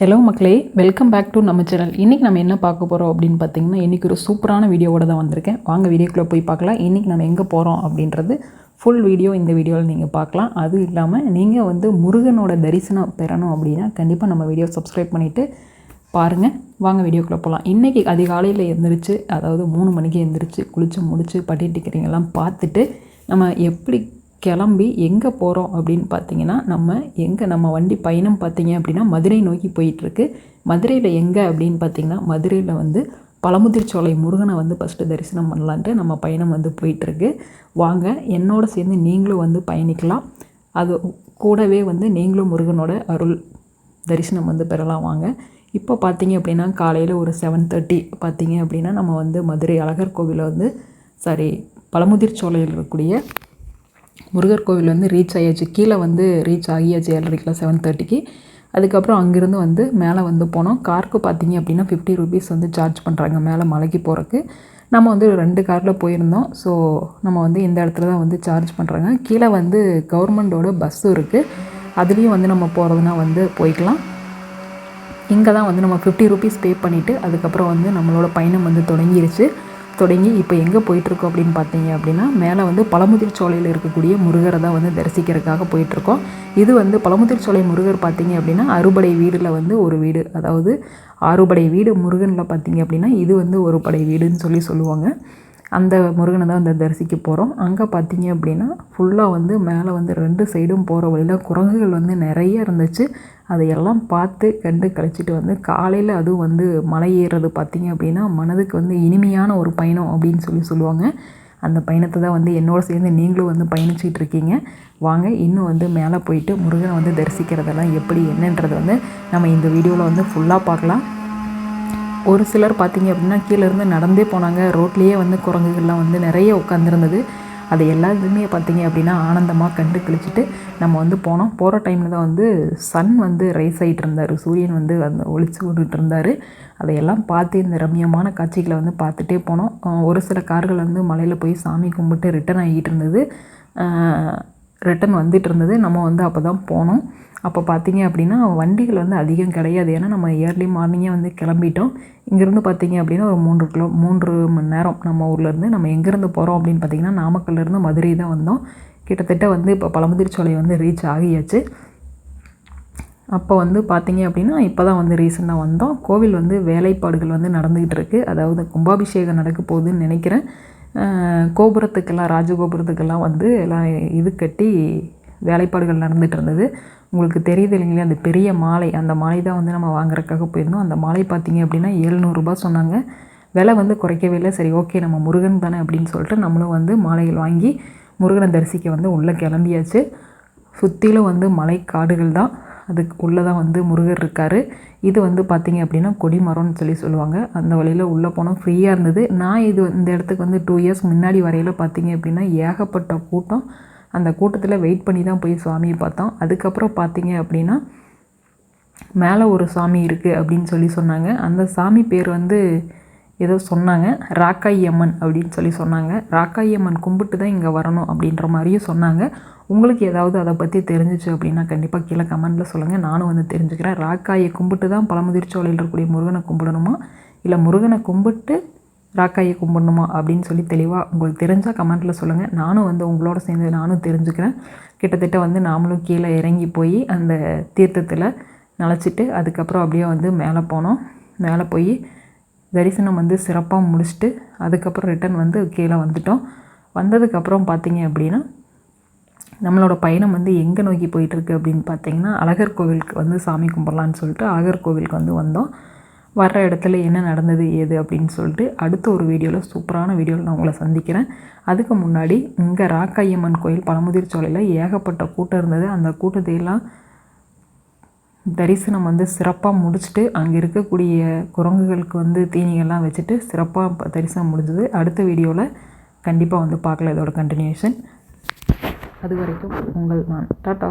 Hello மக்களே welcome back to நம்ம channel இன்றைக்கி நம்ம என்ன பார்க்க போகிறோம் அப்படின்னு பார்த்தீங்கன்னா இன்றைக்கி ஒரு சூப்பரான வீடியோவோட தான் வந்திருக்கேன். வாங்க வீடியோக்குள்ளே போய் பார்க்கலாம். இன்றைக்கி நம்ம எங்கே போகிறோம் அப்படின்றது ஃபுல் வீடியோ இந்த வீடியோவில் நீங்கள் பார்க்கலாம். அது இல்லாமல் நீங்கள் வந்து முருகனோட தரிசனம் பெறணும் அப்படின்னா கண்டிப்பாக நம்ம வீடியோ சப்ஸ்கிரைப் பண்ணிவிட்டு பாருங்கள் வாங்க வீடியோக்குள்ளே போகலாம் இன்றைக்கி அதிகாலையில் எழுந்திரிச்சு அதாவது மூணு மணிக்கு எழுந்திரிச்சு குளித்து முடித்து பட்டி எல்லாம் பார்த்துட்டு நம்ம எப்படி கிளம்பி எங்கே போகிறோம் அப்படின்னு பார்த்தீங்கன்னா நம்ம எங்கே நம்ம வண்டி பயணம் பார்த்தீங்க அப்படின்னா மதுரை நோக்கி போயிட்டுருக்கு. மதுரையில் எங்கே அப்படின்னு பார்த்தீங்கன்னா மதுரையில் வந்து பழமுதிர் சோலை முருகனை வந்து ஃபஸ்ட்டு தரிசனம் பண்ணலான்ட்டு நம்ம பயணம் வந்து போயிட்டுருக்கு. வாங்க என்னோட சேர்ந்து நீங்களும் வந்து பயணிக்கலாம். அது கூடவே வந்து நீங்களும் முருகனோட அருள் தரிசனம் வந்து பெறலாம் வாங்க. இப்போ பார்த்தீங்க அப்படின்னா காலையில் ஒரு செவன் தேர்ட்டி பார்த்தீங்க அப்படின்னா நம்ம வந்து மதுரை அழகர் கோவிலில் வந்து சாரி பழமுதிர் சோலையில் இருக்கக்கூடிய முருகர் கோவில் வந்து ரீச் ஆகியாச்சு கீழே வந்து ரீச் ஆகியாச்சு ஏழரைக்கெலாம் செவன் தேர்ட்டிக்கு அதுக்கப்புறம் அங்கேருந்து வந்து மேலே வந்து போனோம். காருக்கு பார்த்தீங்க அப்படின்னா ஃபிஃப்டி ருபீஸ் வந்து சார்ஜ் பண்ணுறாங்க மேலே மலைக்கு போகிறக்கு நம்ம வந்து ரெண்டு காரில் போயிருந்தோம். ஸோ நம்ம வந்து இந்த இடத்துல தான் வந்து சார்ஜ் பண்ணுறாங்க கீழே வந்து கவர்மெண்ட்டோட பஸ்ஸும் இருக்குது அதுலேயும் வந்து நம்ம போகிறதுனா வந்து போய்க்கலாம். இங்கே தான் வந்து நம்ம ஃபிஃப்டி ருபீஸ் பே பண்ணிவிட்டு அதுக்கப்புறம் வந்து நம்மளோட பயணம் வந்து தொடங்கிருச்சு. தொடங்கி இப்போ எங்கே போயிட்டுருக்கோம் அப்படின்னு பார்த்தீங்க அப்படின்னா மேலே வந்து பழமுதிர் சோலையில் இருக்கக்கூடிய முருகரை தான் வந்து தரிசிக்கிறதுக்காக போயிட்டுருக்கோம். இது வந்து பழமுதிர் சோலை முருகர் பார்த்தீங்க அப்படின்னா அறுபடை வீடில் வந்து ஒரு வீடு. அதாவது ஆறுபடை வீடு முருகனில் பார்த்தீங்க அப்படின்னா இது வந்து ஒரு படை வீடுன்னு சொல்லி சொல்லுவாங்க. அந்த முருகனை தான் வந்து தரிசிக்க போகிறோம் அங்கே பார்த்தீங்க அப்படின்னா ஃபுல்லாக வந்து மேலே வந்து ரெண்டு சைடும் போகிற வழியில் குரங்குகள் வந்து நிறைய இருந்துச்சு. அதையெல்லாம் பார்த்து கண்டு கழிச்சிட்டு வந்து காலையில் அதுவும் வந்து மலை ஏறுறது பார்த்திங்க அப்படின்னா மனதுக்கு வந்து இனிமையான ஒரு பயணம் அப்படின்னு சொல்லி சொல்லுவாங்க. அந்த பயணத்தை தான் வந்து என்னோட சேர்ந்து நீங்களும் வந்து பயணிச்சிட்டு இருக்கீங்க. வாங்க இன்னும் வந்து மேலே போயிட்டு முருகனை வந்து தரிசிக்கிறதெல்லாம் எப்படி என்னன்றது வந்து நம்ம இந்த வீடியோவில் வந்து ஃபுல்லாக பார்க்கலாம். ஒரு சிலர் பார்த்திங்க அப்படின்னா கீழேருந்து நடந்தே போனாங்க. ரோட்லேயே வந்து குரங்குகள்லாம் வந்து நிறைய உட்காந்துருந்தது அது எல்லாத்துலேயுமே பார்த்திங்க அப்படின்னா ஆனந்தமாக கண்டு கழிச்சிட்டு நம்ம வந்து போனோம். போகிற டைமில் தான் வந்து சன் வந்து ரைஸ் ஆகிட்டு இருந்தார். சூரியன் வந்து அந்த ஒழிச்சு கொண்டுட்டு இருந்தார். அதையெல்லாம் பார்த்து இந்த ரம்யமான காட்சிகளை வந்து பார்த்துட்டே போனோம். ஒரு சில கார்கள் வந்து மலையில் போய் சாமி கும்பிட்டு ரிட்டர்ன் ஆகிட்டு இருந்தது. ரிட்டன் வந்துட்டு இருந்தது நம்ம வந்து அப்போ தான் போனோம். அப்போ பார்த்தீங்க அப்படின்னா வண்டிகள் வந்து அதிகம் கிடையாது. ஏன்னா நம்ம இயர்லி மார்னிங்கே வந்து கிளம்பிட்டோம். இங்கேருந்து பார்த்தீங்க அப்படின்னா ஒரு மூன்று கிலோ மூன்று மணி நேரம் நம்ம ஊர்லேருந்து நம்ம எங்கேருந்து போகிறோம் அப்படின்னு பார்த்தீங்கன்னா நாமக்கல்லேருந்து மதுரை தான் வந்தோம். கிட்டத்தட்ட வந்து இப்போ பழமுதிர்ச்சோலை வந்து ரீச் ஆகியாச்சு. அப்போ வந்து பார்த்தீங்க அப்படின்னா இப்போ தான் வந்து ரீசெண்டாக வந்தோம். கோவில் வந்து வேலைப்பாடுகள் வந்து நடந்துக்கிட்டு இருக்குது அதாவது கும்பாபிஷேகம் நடக்க போகுதுன்னு நினைக்கிறேன். கோபுரத்துக்கெல்லாம் ராஜகோபுரத்துக்கெல்லாம் வந்து எல்லாம் இது கட்டி வேலைப்பாடுகள் நடந்துகிட்டு இருந்தது. உங்களுக்கு தெரியுது இல்லைங்களா அந்த பெரிய மாலை அந்த மாலை தான் வந்து நம்ம வாங்குறதுக்காக போயிருந்தோம். அந்த மாலை பார்த்திங்க அப்படின்னா ஏழ்நூறுரூபா சொன்னாங்க. விலை வந்து குறைக்கவே இல்லை. சரி ஓகே நம்ம முருகன் தானே அப்படின்னு சொல்லிட்டு நம்மளும் வந்து மாலைகள் வாங்கி முருகனை தரிசிக்க வந்து உள்ளே கிளம்பியாச்சு. சுற்றிலும் வந்து மலை காடுகள் தான். அதுக்கு உள்ளே தான் வந்து முருகர் இருக்கார். இது வந்து பார்த்திங்க அப்படின்னா கொடிமரம்னு சொல்லி சொல்லுவாங்க. அந்த வழியில் உள்ளே போனால் ஃப்ரீயாக இருந்தது. நான் இது இந்த இடத்துக்கு வந்து டூ இயர்ஸ் முன்னாடி வரையில் பார்த்திங்க அப்படின்னா ஏகப்பட்ட கூட்டம். அந்த கூட்டத்தில் வெயிட் பண்ணி தான் போய் சுவாமியை பார்த்தோம். அதுக்கப்புறம் பார்த்தீங்க அப்படின்னா மேலே ஒரு சாமி இருக்குது அப்படின்னு சொல்லி சொன்னாங்க. அந்த சாமி பேர் வந்து ஏதோ சொன்னாங்க. ராக்காயம்மன் அப்படின்னு சொல்லி சொன்னாங்க. ராக்காய் அம்மன் கும்பிட்டு தான் இங்கே வரணும் அப்படின்ற மாதிரியும் சொன்னாங்க. உங்களுக்கு ஏதாவது அதை பற்றி தெரிஞ்சிச்சு அப்படின்னா கண்டிப்பாக கீழே கமெண்ட்டில் சொல்லுங்கள் நானும் வந்து தெரிஞ்சுக்கிறேன். ராக்காயை கும்பிட்டு தான் பழமுதிர்ச்சோலையில் இருக்கக்கூடிய முருகனை கும்பிடணுமா? இல்லை முருகனை கும்பிட்டு ராக்காயை கும்பிடணுமா அப்படின்னு சொல்லி தெளிவாக உங்களுக்கு தெரிஞ்சால் கமெண்ட்டில் சொல்லுங்கள் நானும் வந்து உங்களோட சேர்ந்து நானும் தெரிஞ்சுக்கிறேன். கிட்டத்தட்ட வந்து நாமளும் கீழே இறங்கி போய் அந்த தீர்த்தத்தில் நினச்சிட்டு அதுக்கப்புறம் அப்படியே வந்து மேலே போனோம். மேலே போய் தரிசனம் வந்து சிறப்பாக முடிச்சுட்டு அதுக்கப்புறம் ரிட்டன் வந்து கீழே வந்துட்டோம். வந்ததுக்கப்புறம் பார்த்தீங்க அப்படின்னா நம்மளோட பயணம் வந்து எங்கே நோக்கி போயிட்டுருக்கு அப்படின்னு பார்த்தீங்கன்னா அழகர் கோவிலுக்கு வந்து சாமி கும்பிட்லான்னு சொல்லிட்டு அழகர் கோவிலுக்கு வந்து வந்தோம். வர்ற இடத்துல என்ன நடந்தது ஏது அப்படின்னு சொல்லிட்டு அடுத்த ஒரு வீடியோவில் சூப்பரான வீடியோவில் நான் உங்களை சந்திக்கிறேன். அதுக்கு முன்னாடி இங்கே ராக்கையம்மன் கோயில் பழமுதிர் சோலையில் ஏகப்பட்ட கூட்டம் இருந்தது. அந்த கூட்டத்தையெல்லாம் தரிசனம் வந்து சிறப்பாக முடிச்சுட்டு அங்கே இருக்கக்கூடிய குரங்குகளுக்கு வந்து தீனிகள்லாம் வச்சுட்டு சிறப்பாக தரிசனம் முடிஞ்சது. அடுத்த வீடியோவில் கண்டிப்பாக வந்து பார்க்கல இதோட கண்டினியூஷன் அது வரைக்கும் உங்கள் நான். டாட்டா